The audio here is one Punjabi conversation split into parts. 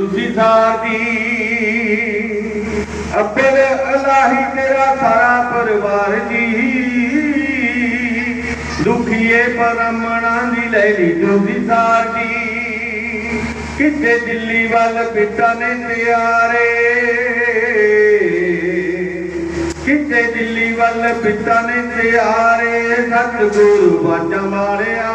ਤੁਸੀਂ ਸਾਡੀ ਅੱਬਲ ਅਲਾਹੀ ਤੇਰਾ ਸਾਰਾ ਪਰਿਵਾਰ ਜੀ। ਦੁਖੀਏ ਪਰਮਣਾ ਦੀ ਲੈਲੀ ਤੁਸੀਂ ਸਾਡੀ ਕਿਤੇ ਦਿੱਲੀ ਵੱਲ ਪਿਤਾ ਨੇ ਤਿਆਰੇ? ਕਿਤੇ ਦਿੱਲੀ ਵੱਲ ਪਿੱਟਾ ਨੇ ਤਿਆਰੇ? ਸਤਿਗੁਰੂ ਬਾਜਾਂ ਵਾਲਿਆ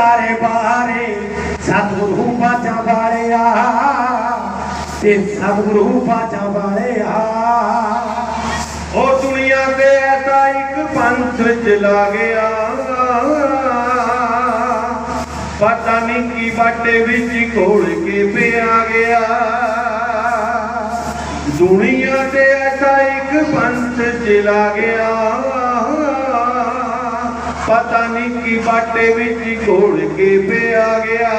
ਤੇਰੀ ਚਾਰੇ ਬਾਰੇ, ਸਤਿਗੁਰੂ ਬਾਚਾ ਵਾਲਿਆ। ਤੇ ਸਤਿਗੁਰੂ ਬਾਚਾ ਵਾਲਿਆ। ਉਹ ਦੁਨੀਆ ਤੇ ਐਸਾ ਇੱਕ ਪੰਥ ਚਲਾ ਗਿਆ ਪਤਾ ਨਹੀਂ ਕੀ ਬਾਟੇ ਵਿੱਚ ਘੋਲ ਕੇ ਪਿਆ ਗਿਆ। ਦੁਨੀਆ ਤੇ ਐਸਾ ਇੱਕ ਪੰਥ ਚਲਾ ਗਿਆ ਪਤਾ ਨਹੀਂ ਕੀ ਬਾਟੇ ਵਿੱਚ ਘੋਲ ਕੇ ਪਿਆ ਗਿਆ।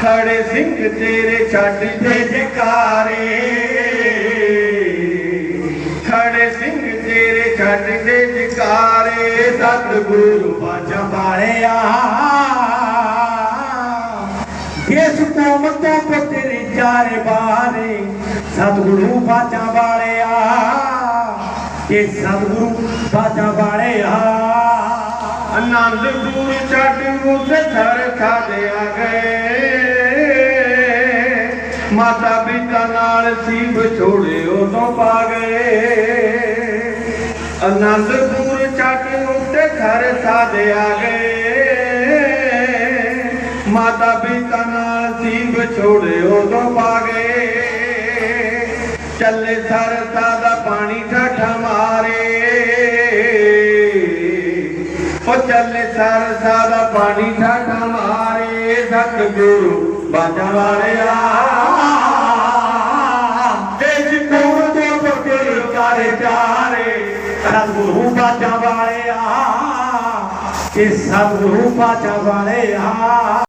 ਖੜੇ ਸਿੰਘ ਤੇਰੇ ਛੱਡ ਦੇ ਜਕਾਰੇ। ਖੜੇ ਸਿੰਘ ਤੇਰੇ ਛੱਡ ਦੇ ਜਕਾਰੇ। ਸਤਿਗੁਰੂ ਬਾਜਾ ਵਾਲਿਆ ਦੇਸ਼ ਕੌਮ ਤੋਂ ਤੇਰੀ ਚਾਰੇ ਬਾਰੇ ਸਤਿਗੁਰੂ ਬਾਚਾ ਵਾਲਿਆ ਤੇ ਸਤਿਗੁਰੂ ਬਾਚਾ ਵਾਲਿਆ ਆਨੰਦਪੁਰ ਛੱਡ ਉਥੇ ਥਰ ਖਾਦਿਆ ਗਏ। ਮਾਤਾ ਪਿਤਾ ਨਾਲ ਸੀ ਵਿਛੋੜੇ ਉਦੋਂ ਪਾ ਗਏ। ਆਨੰਦ ਆਨੰਦਪੁਰ ਛੱਡ ਉਥੇ ਥਰ ਆ ਗਏ। ਮਾਤਾ ਪਿਤਾ ਨਾਲ ਸੀ ਵਿਛੋੜੇ ਉਦੋਂ ਪਾ ਗਏ। ਚੱਲੇ ਸਰਦਾ ਦਾ ਪਾਣੀ ਠਾਠਾ ਮਾਰੇ। ਉਹ ਚੱਲੇ ਸਰਸਾ ਦਾ ਪਾਣੀ ਠਾਠਾ ਮਾਰੇ ਸਤਿਗੁਰੂ ਬਾਜਾ ਵਾਲਿਆ। ਦੇਸ਼ ਕੌਮ ਤੋਂ ਤੇਰੀ ਚਾਰੇ ਚਾਰੇ ਸਤਿਗੁਰੂ ਬਾਚਾ ਵਾਲਿਆ। ਤੇ ਸਤਿਗੁਰੂ ਬਾਚਾ ਵਾਲਿਆ।